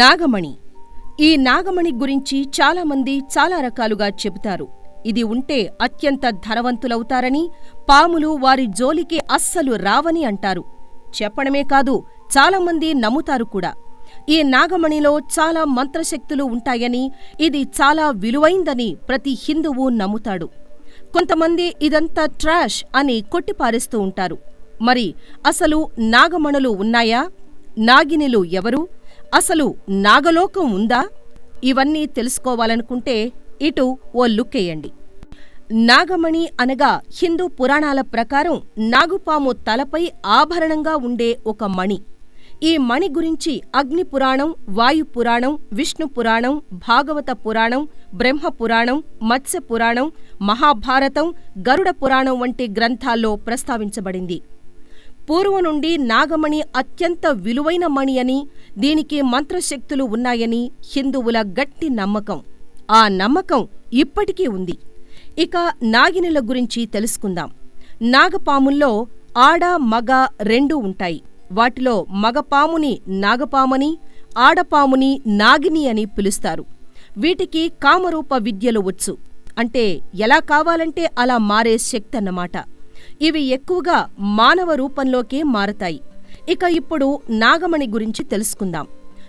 నాగమణి. ఈ నాగమణి గురించి చాలామంది చాలా రకాలుగా చెబుతారు. ఇది ఉంటే అత్యంత ధనవంతులవుతారని పాములు వారి జోలికి అస్సలు రావని అంటారు. చెప్పడమే కాదు చాలామంది నమ్ముతారు కూడా. ఈ నాగమణిలో చాలా మంత్రశక్తులు ఉంటాయని ఇది చాలా విలువైందని ప్రతి హిందువు నమ్ముతాడు. కొంతమంది ఇదంతా ట్రాష్ అని కొట్టిపారేస్తూ ఉంటారు. మరి అసలు నాగమణులు ఉన్నాయా? నాగినిలు ఎవరు? అసలు నాగలోకం ఉందా? ఇవన్నీ తెలుసుకోవాలనుకుంటే ఇటు ఓ లుక్కేయండి నాగమణి అనగా హిందూ పురాణాల ప్రకారం నాగుపాము తలపై ఆభరణంగా ఉండే ఒక మణి. ఈ మణి గురించి అగ్ని పురాణం వాయు పురాణం విష్ణు పురాణం భాగవత పురాణం బ్రహ్మ పురాణం మత్స్య పురాణం మహాభారతం గరుడ పురాణం వంటి గ్రంథాల్లో ప్రస్తావించబడింది. పూర్వం నుండి నాగమణి అత్యంత విలువైన మణి అని దీనికి మంత్రశక్తులు ఉన్నాయని హిందువుల గట్టి నమ్మకం. ఆ నమ్మకం ఇప్పటికీ ఉంది. ఇక నాగినుల గురించి తెలుసుకుందాం. నాగపాముల్లో ఆడ మగ రెండూ ఉంటాయి. వాటిలో మగపాముని నాగపామని ఆడపాముని నాగిని అని పిలుస్తారు. వీటికి కామరూప విద్యలు వచ్చు. అంటే ఎలా కావాలంటే అలా మారే శక్తి అన్నమాట ఇవి ఎక్కువగా మానవ రూపంలోకే మారతాయి. ఇక ఇప్పుడు నాగమణి గురించి తెలుసుకుందాం.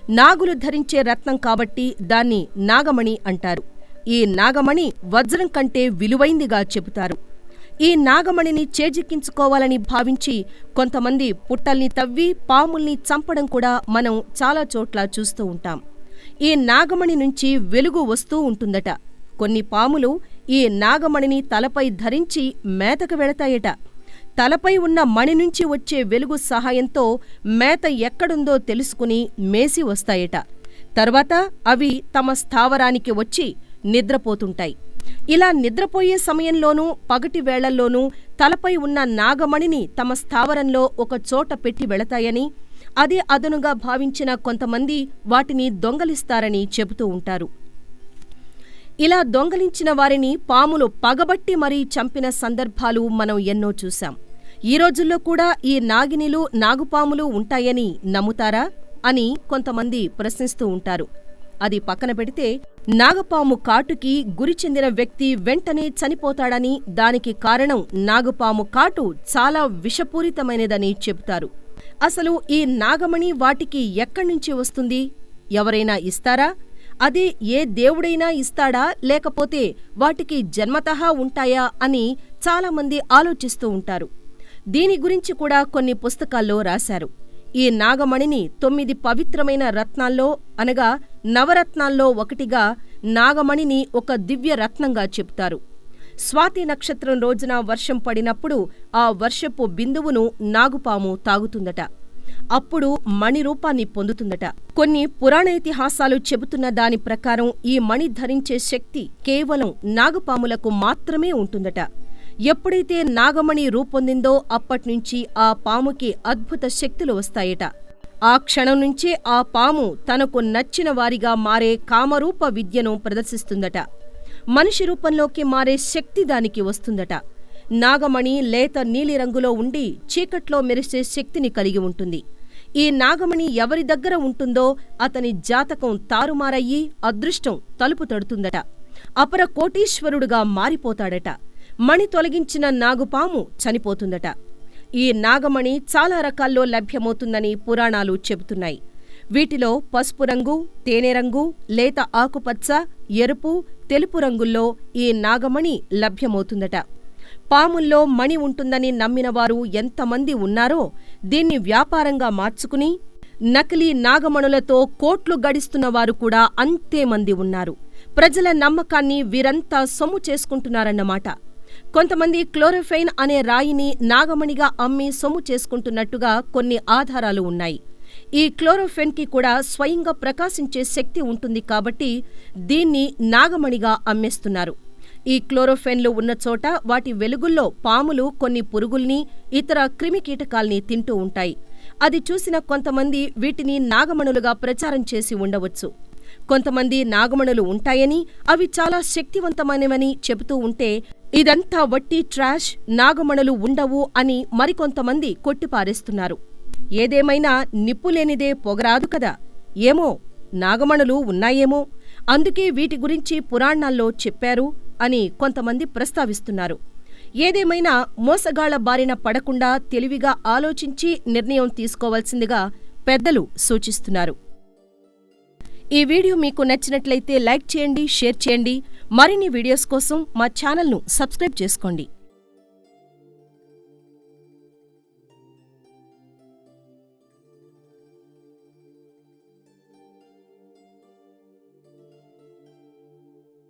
నాగులు ధరించే రత్నం కాబట్టి దాన్ని నాగమణి అంటారు. ఈ నాగమణి వజ్రం కంటే విలువైందిగా చెబుతారు. ఈ నాగమణిని చేజిక్కించుకోవాలని భావించి కొంతమంది పుట్టల్ని తవ్వి పాముల్ని చంపడం కూడా మనం చాలా చోట్ల చూస్తూ ఉంటాం. ఈ నాగమణి నుంచి వెలుగు వస్తూ ఉంటుందట. కొన్ని పాములు ఈ నాగమణిని తలపై ధరించి మేతకు వెళతాయట. తలపై ఉన్న మణి నుంచి వచ్చే వెలుగు సహాయంతో మేత ఎక్కడుందో తెలుసుకుని మేసి వస్తాయట. తర్వాత అవి తమ స్థావరానికి వచ్చి నిద్రపోతుంటాయి. ఇలా నిద్రపోయే సమయంలోనూ పగటి వేళల్లోనూ తలపై ఉన్న నాగమణిని తమ స్థావరంలో ఒక చోట పెట్టి వెళతాయని అదే అదనుగా భావించిన కొంతమంది వాటిని దొంగలిస్తారని చెబుతూ ఉంటారు. ఇలా దొంగలించిన వారిని పాములు పగబట్టి మరీ చంపిన సందర్భాలు మనం ఎన్నో చూశాం. ఈ రోజుల్లో కూడా ఈ నాగినిలు నాగుపాములు ఉంటాయని నమ్ముతారా అని కొంతమంది ప్రశ్నిస్తూ ఉంటారు. అది పక్కన పెడితే నాగపాము కాటుకి గురి చెందిన వ్యక్తి వెంటనే చనిపోతాడని దానికి కారణం నాగపాము కాటు చాలా విషపూరితమైనదని చెబుతారు. అసలు ఈ నాగమణి వాటికి ఎక్కడి నుంచి వస్తుంది? ఎవరైనా ఇస్తారా? అది ఏ దేవుడైనా ఇస్తాడా? లేకపోతే వాటికి జన్మతహా ఉంటాయా? అని చాలామంది ఆలోచిస్తూ ఉంటారు. దీని గురించి కూడా కొన్ని పుస్తకాల్లో రాశారు. ఈ నాగమణిని తొమ్మిది పవిత్రమైన రత్నాల్లో అనగా నవరత్నాల్లో ఒకటిగా నాగమణిని ఒక దివ్య రత్నంగా చెప్తారు స్వాతి నక్షత్రం రోజున వర్షం పడినప్పుడు ఆ వర్షపు బిందువును నాగుపాము తాగుతుందట. అప్పుడు మణి రూపాన్ని పొందుతుందట. కొన్ని పురాణ ఇతిహాసాలు చెబుతున్న దాని ప్రకారం ఈ మణి ధరించే శక్తి కేవలం నాగపాములకు మాత్రమే ఉంటుందట. ఎప్పుడైతే నాగమణి రూపొందిందో అప్పట్నుంచి ఆ పాముకి అద్భుత శక్తులు వస్తాయట. ఆ క్షణం నుంచే ఆ పాము తనకు నచ్చిన వారిగా మారే కామరూప విద్యను ప్రదర్శిస్తుందట. మనిషి రూపంలోకి మారే శక్తి దానికి వస్తుందట. నాగమణి లేత నీలిరంగులో ఉండి చీకట్లో మెరిసే శక్తిని కలిగి ఉంటుంది. ఈ నాగమణి ఎవరి దగ్గర ఉంటుందో అతని జాతకం తారుమారయ్యి అదృష్టం తలుపు తడుతుందట. అపర కోటీశ్వరుడుగా మారిపోతాడట. మణి తొలగించిన నాగుపాము చనిపోతుందట. ఈ నాగమణి చాలా రకాల్లో లభ్యమవుతుందని పురాణాలు చెబుతున్నాయి. వీటిలో పసుపు రంగు తేనె రంగు లేత ఆకుపచ్చ ఎరుపు తెలుపు రంగుల్లో ఈ నాగమణి లభ్యమవుతుందట. పాముల్లో మణి ఉంటుందని నమ్మినవారు ఎంతమంది ఉన్నారో దీన్ని వ్యాపారంగా మార్చుకుని నకిలీ నాగమణులతో కోట్లు గడిస్తున్నవారు కూడా అంతేమంది ఉన్నారు. ప్రజల నమ్మకాన్ని వీరంతా సొమ్ము చేసుకుంటున్నారన్నమాట. కొంతమంది క్లోరోఫైన్ అనే రాయిని నాగమణిగా అమ్మి సొమ్ము చేసుకుంటున్నట్టుగా కొన్ని ఆధారాలు ఉన్నాయి. ఈ క్లోరోఫెన్కి కూడా స్వయంగా ప్రకాశించే శక్తి ఉంటుంది కాబట్టి దీన్ని నాగమణిగా అమ్మేస్తున్నారు. ఈ క్లోరోఫెన్లు ఉన్న చోట వాటి వెలుగుల్లో పాములు కొన్ని పురుగుల్ని ఇతర క్రిమికీటకాల్ని తింటూ ఉంటాయి. అది చూసిన కొంతమంది వీటిని నాగమణులుగా ప్రచారం చేసి ఉండవచ్చు. కొంతమంది నాగమణులు ఉంటాయని అవి చాలా శక్తివంతమైనవని చెబుతూ ఉంటే ఇదంతా వట్టి ట్రాష్ నాగమణులు ఉండవు అని మరికొంతమంది కొట్టిపారేస్తున్నారు. ఏదేమైనా నిప్పులేనిదే పొగరాదు కదా. ఏమో నాగమణులు ఉన్నాయేమో. అందుకే వీటి గురించి పురాణాల్లో చెప్పారు. అని కొంతమంది ప్రస్తావిస్తున్నారు. ఏదేమైనా మోసగాళ్ళ బారిన పడకుండా తెలివిగా ఆలోచించి నిర్ణయం తీసుకోవాల్సిందిగా పెద్దలు సూచిస్తున్నారు. ఈ వీడియో మీకు నచ్చినట్లయితే లైక్ చేయండి షేర్ చేయండి. మరిన్ని వీడియోస్ కోసం మా ఛానల్ను సబ్స్క్రైబ్ చేసుకోండి.